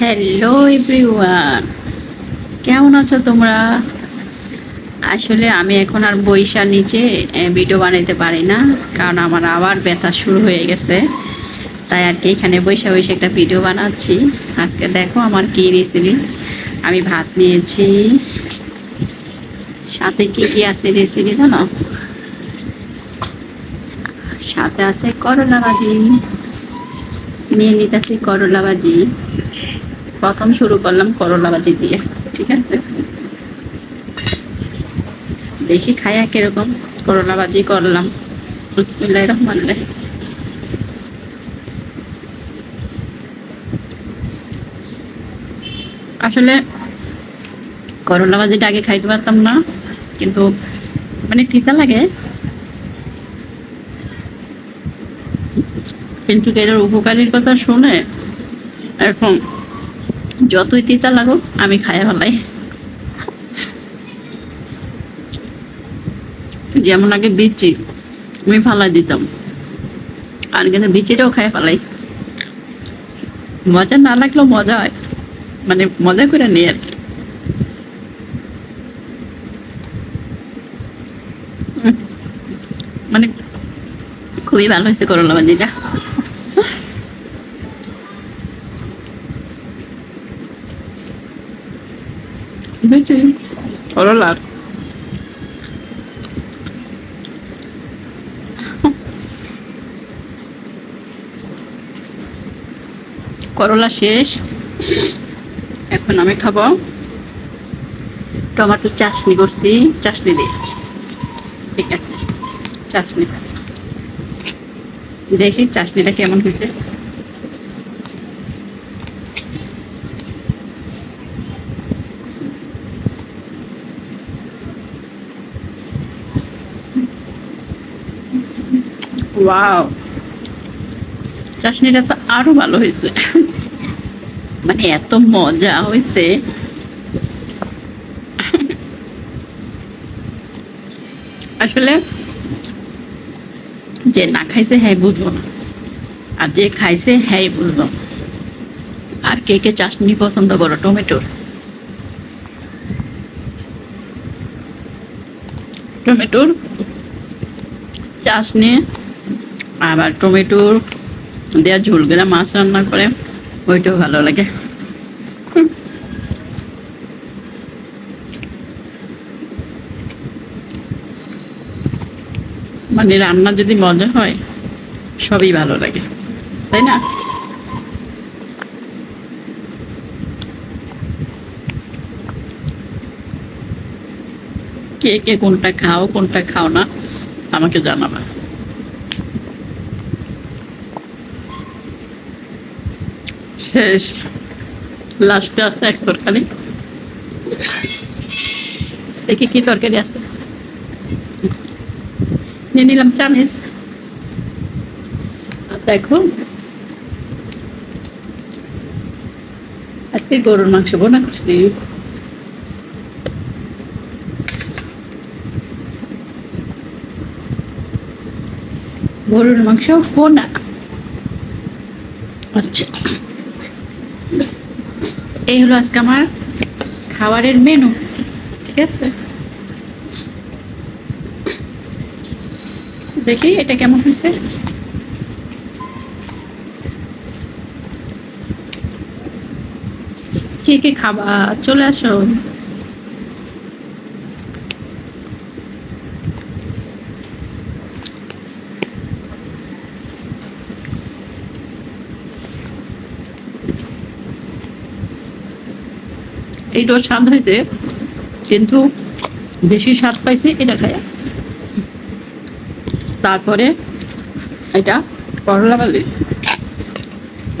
Hello everyone কেমন আছো তোমরা? আসলে আমি এখন আর বৈশার নিচে ভিডিও বানাইতে পারি না, কারণ আমার আবার ব্যথা শুরু হয়ে গেছে। তাই আর কি এখানে বৈশা বৈশা একটা ভিডিও বানাচ্ছি। আজকে দেখো আমার কি রেসিপি আমি ভাত নিয়েছি। সাথে কি কি আছে রেসিপি জানো? সাথে আছে করলা ভাজি। নিয়ে নিতেছি করলা ভাজি। প্রথম শুরু করলাম করলা ভাজি দিয়ে, ঠিক আছে? দেখি খায়া কীরকম করলা ভাজি করলাম। বিসমিল্লাহির রহমানির রহিম। আসলে করলা ভাজিটা আগে খাইতে পারতাম না, কিন্তু মানে তিতা লাগে। কিন্তু এটার উপকারীর কথা শুনে এখন যতই তিতা লাগুক, আমি খাইয়া ফেলাই। যেমন আগে বিচি, আমি ফালাই দিতাম। আর কিন্তু বিচিটাও খাইয়া ফেলাই। মজা না লাগলেও মজা হয়। মানে মজা করে নিই আর কি। মানে খুবই ভালো হয়েছে করলা ভাজিটা বেশি করলার করলা শেষ। এখন আমি খাব টমেটো চাটনি করছি। চাটনি দিয়ে ঠিক আছে। চাটনি দেখি চাটনিটা কেমন হয়েছে। ওয়াও চাটনিটা তো আরও ভালো হয়েছে। মানে এত মজা হয়েছে। আসলে যে না খাইছে হ্যাঁ বুঝব না। আর যে খাইছে হ্যাঁ বুঝব। আর কে কে চাটনি পছন্দ করো, টমেটোর? টমেটোর চাটনি আবার টমেটোর দেওয়া ঝোল গেলে মাছ রান্না করে, ওইটাও ভালো লাগে। মানে রান্না যদি মজা হয়, সবই ভালো লাগে। তাই না? কে কে কোনটা খাও কোনটা খাও না, আমাকে জানাবা। শেষ। লাস্টে আছে এক তরকারি। দেখি কি তরকারি আছে। নিয়ে নিলাম চামিচ। আর দেখো, আজকে গরুর মাংস বোনা করছি। গরুর মাংস বোনা। আচ্ছা। এই হলো আজকে আমার খাবারের মেনু ঠিক আছে? দেখি এটা কেমন হয়েছে। কে কে খাবা? চলে আসো। এইটাও স্বাদ হয়েছে, কিন্তু বেশি স্বাদ পাইছে এটা খায় তারপরে এটা করলা বালি।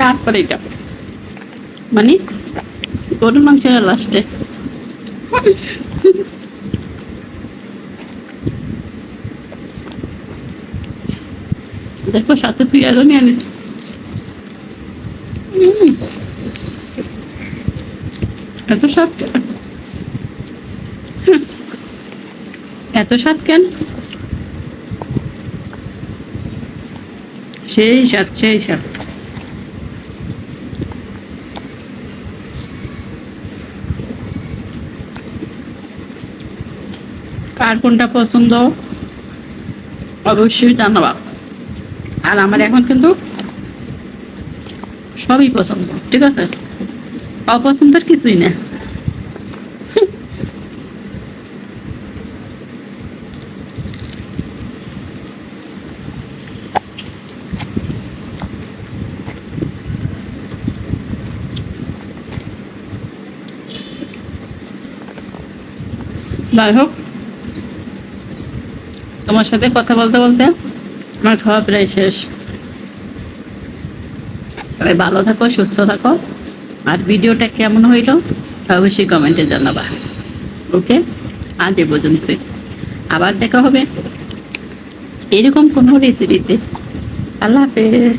তারপরে এটা। মানে গরুর মাংসের লাস্টে দেখো সাথে পেঁয়াজও নিয়ে আনিস এত স্বাদ এত স্বাদ কেন? সেই স্বাদ সেই স্বাদ। কার কোনটা পছন্দ? অবশ্যই জানাবা। আর আমার এখন কিন্তু সবই পছন্দ, ঠিক আছে? অপছন্দের কিছুই না। যাই হোক, তোমার সাথে কথা বলতে বলতে আমার খাওয়া প্রায় শেষ। ভালো থাকো, সুস্থ থাকো। আর ভিডিওটা কেমন হইল অবশ্যই কমেন্টে জানাবা। ওকে? আজ এ পর্যন্ত আবার দেখা হবে। এরকম কোনো রেসিপিতে আল্লাহ হাফেজ।